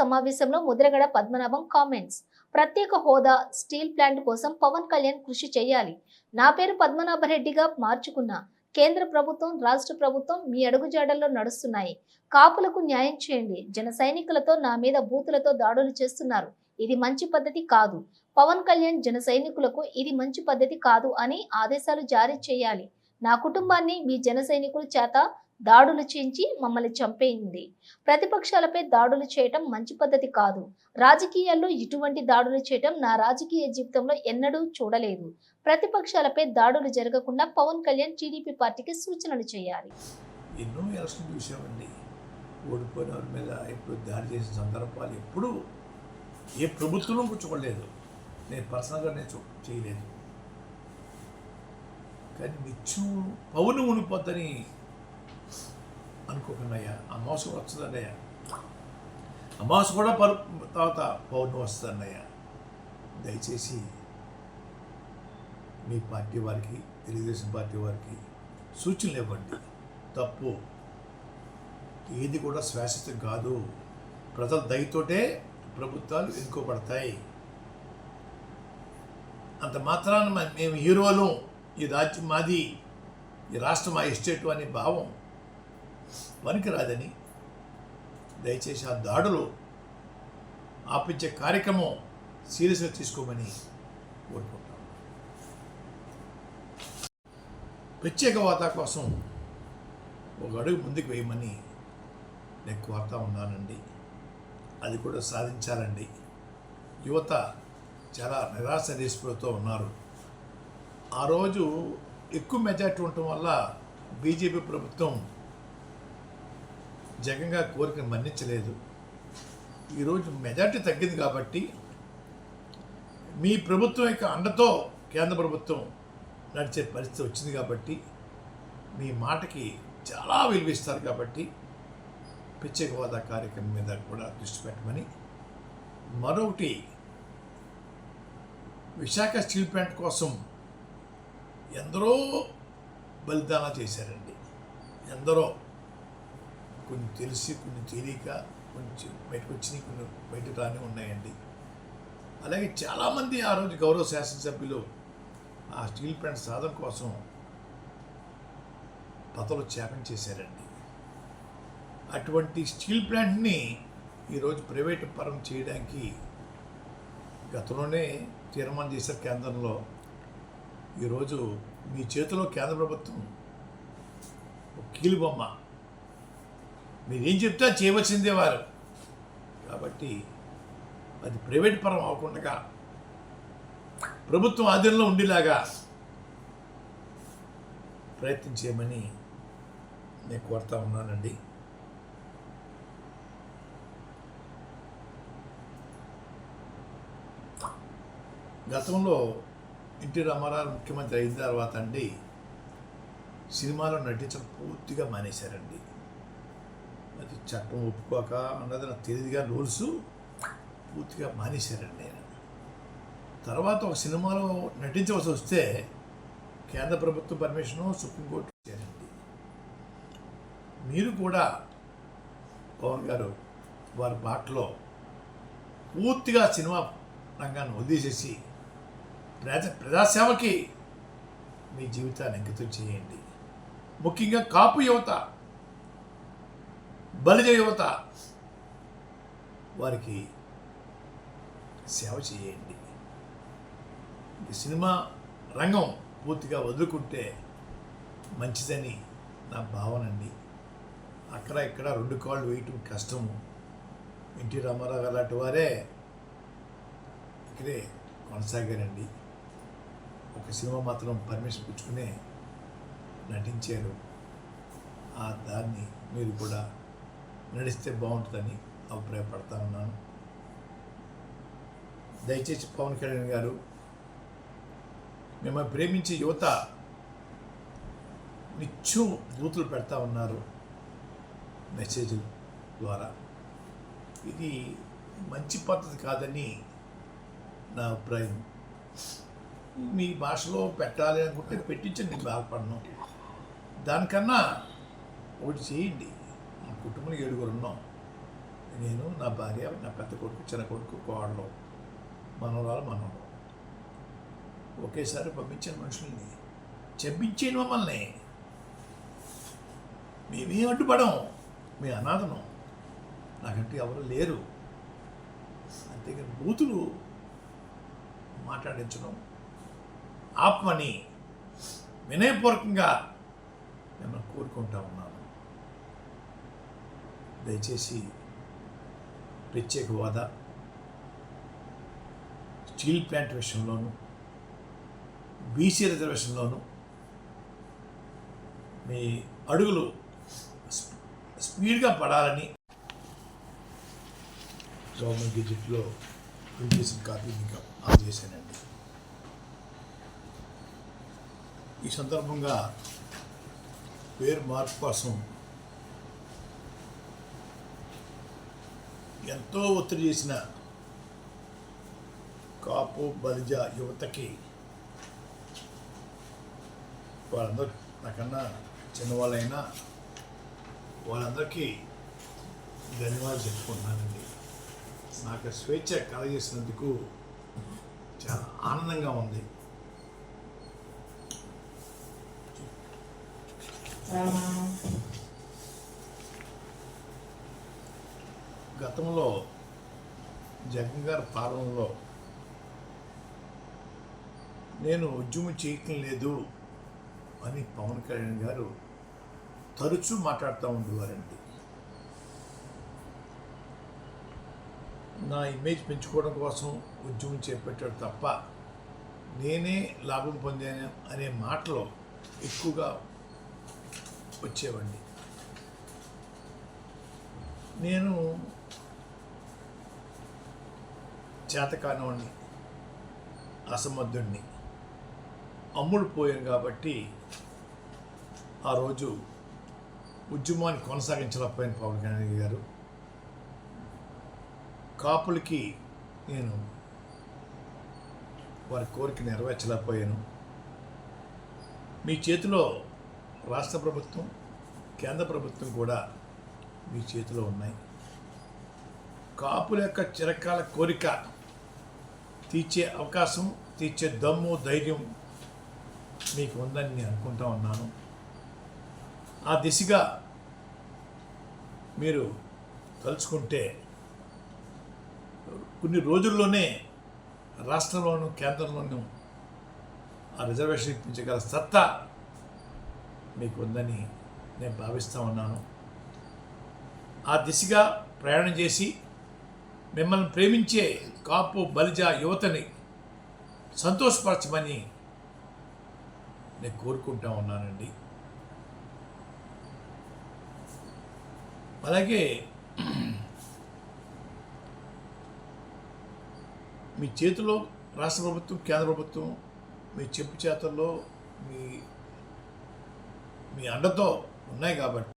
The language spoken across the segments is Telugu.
సమావేశంలో ముద్రగడ పద్మనాభం కామెంట్స్ ప్రత్యేక హోదా స్టీల్ ప్లాంట్ కోసం పవన్ కళ్యాణ్ కృషి చేయాలి. నా పేరు పద్మనాభరెడ్డిగా మార్చుకున్నా. కేంద్ర ప్రభుత్వం రాష్ట్ర ప్రభుత్వం మీ అడుగుజాడల్లో నడుస్తున్నాయి. కాపులకు న్యాయం చేయండి. జన సైనికులతో నా మీద బూతులతో దాడులు చేస్తున్నారు. ఇది మంచి పద్ధతి కాదు. పవన్ కళ్యాణ్ జన సైనికులకు ఇది మంచి పద్ధతి కాదు అని ఆదేశాలు జారీ చేయాలి. నా కుటుంబాన్ని మీ జన సైనికుల చేత దాడులు చేయించి మమ్మల్ని చంపేయింది. ప్రతిపక్షాలపై దాడులు చేయటం మంచి పద్ధతి కాదు. రాజకీయాల్లో ఇటువంటి దాడులు చేయటం నా రాజకీయ జీవితంలో ఎన్నడూ చూడలేదు. ప్రతిపక్షాలపై దాడులు జరగకుండా పవన్ కళ్యాణ్ టీడీపీ పార్టీకి సూచనలు చేయాలి. ఎన్నో ఎలక్షన్ చూసామండి. ఓడిపోయిన వారి మీద ఎప్పుడు దాడి చేసిన సందర్భాలు ఎప్పుడూ ఏ ప్రభుత్వం కూర్చోలేదు నేను పర్సనల్గా నేను చేయలేదు. కానీ నిత్యం పౌను ఉనిపోద్దని అనుకోకుండా అయ్యా అమావాస వస్తుందన్నయ్య. అమావాస కూడా పరు తర్వాత పౌర్ణమి వస్తుందన్నయ్యా. దయచేసి మీ పార్టీ వారికి తెలుగుదేశం పార్టీ వారికి సూచనలు ఇవ్వండి. తప్పు ఏది కూడా శాశ్వతం కాదు. ప్రజల దయతోటే ప్రభుత్వాలు ఎన్నుకోబడతాయి అంత మాత్రాన మేము హీరోలు. ఈ రాజ్యం మాది ఈ రాష్ట్రం మా ఎస్టేట్ అనే భావం పనికిరాదని దయచేసి ఆ దాడులు ఆపించే కార్యక్రమం సీరియస్గా తీసుకోమని కోరుకుంటాం ప్రత్యేక వార్త కోసం ఒక అడుగు ముందుకు వేయమని నేను కోరుతా ఉన్నానండి. అది కూడా సాధించాలండి. యువత చాలా నిరాశ నిస్పృహతో ఉన్నారు. ఆ రోజు ఎక్కువ మెజార్టీ ఉండటం వల్ల బీజేపీ ప్రభుత్వం జగన్ గారి కోరికను మన్నించలేదు ఈరోజు మెజార్టీ తగ్గింది కాబట్టి మీ ప్రభుత్వం యొక్క అండతో కేంద్ర ప్రభుత్వం నడిచే పరిస్థితి వచ్చింది కాబట్టి మీ మాటకి చాలా విలువిస్తారు కాబట్టి ప్రత్యేక హోదా కార్యక్రమం మీద కూడా దృష్టి పెట్టమని మరొకటి విశాఖ స్టీల్ ప్లాంట్ కోసం ఎందరో బలిదానం చేశారండి. ఎందరో కొన్ని తెలిసి కొన్ని తెలియక కొంచెం బయటకు వచ్చినాయి కొన్ని బయట రాని ఉన్నాయండి. అలాగే చాలామంది ఆ రోజు గౌరవ శాసనసభ్యులు ఆ స్టీల్ ప్లాంట్ సాధన కోసం పతలు త్యాగం చేశారండి. అటువంటి స్టీల్ ప్లాంట్ని ఈరోజు ప్రైవేట్ పరం చేయడానికి గతంలోనే తీర్మానం చేశారు కేంద్రంలో. ఈరోజు మీ చేతిలో కేంద్ర ప్రభుత్వం ఒక కీలుబొమ్మ మీరేం చెప్తే చేయవచ్చిందే చేయవలసిందే వారు. కాబట్టి అది ప్రైవేట్ పరం అవ్వకుండా ప్రభుత్వం ఆధీనంలో ఉండేలాగా ప్రయత్నం చేయమని నేను కోరుతా ఉన్నానండి. గతంలో ఎన్టీ రామారావు ముఖ్యమంత్రి అయిన తర్వాత అండి సినిమాలో నటించడం పూర్తిగా మానేశారండి. అది చట్టం ఒప్పుకోక అన్నది నాకు తెలియదుగా రూల్స్ పూర్తిగా మానేశారండి ఆయన. తర్వాత ఒక సినిమాలో నటించవలసి వస్తే కేంద్ర ప్రభుత్వ పర్మిషను సుప్రీంకోర్టు ఇచ్చారండి. మీరు కూడా పవన్ గారు వారి బాటలో పూర్తిగా సినిమా రంగాన్ని వదిలేసేసి ప్రజా ప్రజాసేవకి మీ జీవితాన్ని అంకితం చేయండి. ముఖ్యంగా కాపు యువత బలిజ యువత వారికి సేవ చేయండి. ఈ సినిమా రంగం పూర్తిగా వదులుకుంటే మంచిదని నా భావన అండి. అక్కడ ఇక్కడ రెండు కాళ్ళు వేయటం కష్టము. ఎన్టీ రామారావు గారు లాంటి వారే ఇక్కడే కొనసాగారండి. ఒక సినిమా మాత్రం పర్మిషన్ పుచ్చుకునే నటించారు. ఆ దాన్ని మీరు కూడా నడిస్తే బాగుంటుందని అభిప్రాయపడతా ఉన్నాను. దయచేసి పవన్ కళ్యాణ్ గారు మిమ్మల్ని ప్రేమించే యువత నిత్యం బూతులు పెడతా ఉన్నారు మెసేజ్ ద్వారా. ఇది మంచి పద్ధతి కాదని నా అభిప్రాయం. మీ భాషలో పెట్టాలి అనుకుంటే పెట్టించండి నేను బాధపడను. దానికన్నా ఒకటి చేయండి. మా కుటుంబంలో ఏడుగురు ఉన్నాం. నేను నా భార్య నా పెద్ద కొడుకు చిన్న కొడుకు కోడలు మనవరాలు మనవడు ఒకేసారి పంపించిన మనుషుల్ని చెప్పించేను మమ్మల్ని. మేమేం అడ్డుపడం మీ అనాథనం నాకంటే ఎవరు లేరు. అంతేకాని బూతులు మాట్లాడించడం ఆత్మని వినయపూర్వకంగా నేను కోరుకుంటా ఉన్నాను. దయచేసి ప్రత్యేక హోదా స్టీల్ ప్లాంట్ విషయంలోనూ బీసీ రిజర్వేషన్లోనూ మీ అడుగులు స్పీడ్గా పడాలని గవర్నమెంట్ గెజెట్లో ప్రింట్ చేసిన కాపీ మీకు అందజేశానండి ఈ సందర్భంగా పేరు మార్పు కోసం ఎంతో ఒత్తిడి చేసిన కాపు బలిజ యువతకి వాళ్ళందరూ నాకన్నా చిన్నవాళ్ళైనా వాళ్ళందరికీ ధన్యవాదాలు చెప్పుకుంటున్నానండి. నాకు స్వేచ్ఛ కలగజేసినందుకు చాలా ఆనందంగా ఉంది. గతంలో జగన్ గారి పాలనలో నేను ఉద్యమం చేయటం లేదు అని పవన్ కళ్యాణ్ గారు తరచూ మాట్లాడుతూ ఉండేవారండి. నా ఇమేజ్ పెంచుకోవడం కోసం ఉద్యమం చేపట్టాడు తప్ప నేనే లాభం పొందాను అనే మాటలు ఎక్కువగా వచ్చేవండి నేను చేతకానవాణ్ణి అసమర్థుడిని అమ్ముడు పోయాను కాబట్టి ఆ రోజు ఉద్యమాన్ని కొనసాగించలేకపోయాను పవన్ కళ్యాణ్ గారు. కాపులకి నేను వారి కోరిక నెరవేర్చలేకపోయాను. మీ చేతిలో రాష్ట్ర ప్రభుత్వం కేంద్ర ప్రభుత్వం కూడా మీ చేతిలో ఉన్నాయి. కాపుల యొక్క చిరకాల కోరిక తీర్చే అవకాశం తీర్చే దమ్ము ధైర్యం మీకు ఉందని నేను అనుకుంటా ఉన్నాను. ఆ దిశగా మీరు తలుచుకుంటే కొన్ని రోజుల్లోనే రాష్ట్రంలోనూ కేంద్రంలోనూ ఆ రిజర్వేషన్ ఇప్పించగల సత్తా మీకు ఉందని నేను భావిస్తూ ఉన్నాను. ఆ దిశగా ప్రయాణం చేసి మిమ్మల్ని ప్రేమించే కాపు బలిజ యువతని సంతోషపరచమని నేను కోరుకుంటా ఉన్నానండి. అలాగే మీ చేతిలో రాష్ట్ర ప్రభుత్వం కేంద్ర ప్రభుత్వం మీ చెప్పు చేతల్లో మీ మీ అండతో ఉన్నాయి కాబట్టి.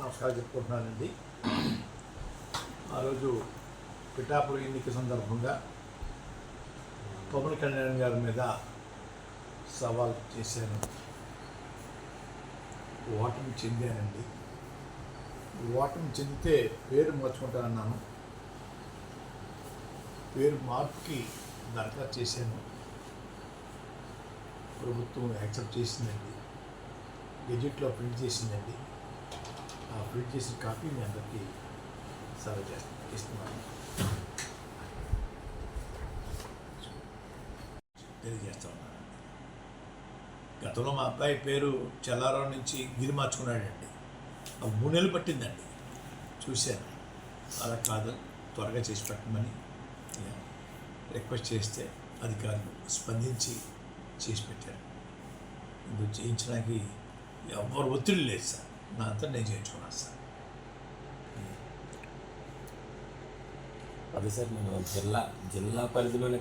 నమస్కారం చెప్పుకుంటున్నానండి. ఆరోజు పిఠాపురి ఎన్నిక సందర్భంగా పవన్ కళ్యాణ్ గారి మీద సవాల్ చేశాను ఓటమి చెందానండి. ఓటమి చెందితే పేరు మార్చుకుంటానన్నాను. పేరు మార్పుకి దరఖాస్తు చేశాను. ప్రభుత్వం యాక్సెప్ట్ చేసిందండి. గెజెట్లో ప్రింట్ చేసిందండి. ఆ ప్రింట్ చేసిన కాపీ మీ అందరికీ సర్వ్ చేస్తాను ఇస్తున్నాను తెలియజేస్తాను. గతంలో మా అబ్బాయి పేరు చెల్లారావు నుంచి గిరి మార్చుకున్నాడండి. ఆ మూడు నెలలు పట్టిందండి. చూశాను. అలా కాదు త్వరగా చేసి పెట్టమని రిక్వెస్ట్ చేస్తే అధికారులు స్పందించి చేసి పెట్టారు. ఇది చేయించడానికి ఎవరు ఒత్తిడి లేదు సార్. నా అంతా నేను చేయించుకున్నాను సార్. అదే సార్ నేను జిల్లా జిల్లా పరిధిలోనే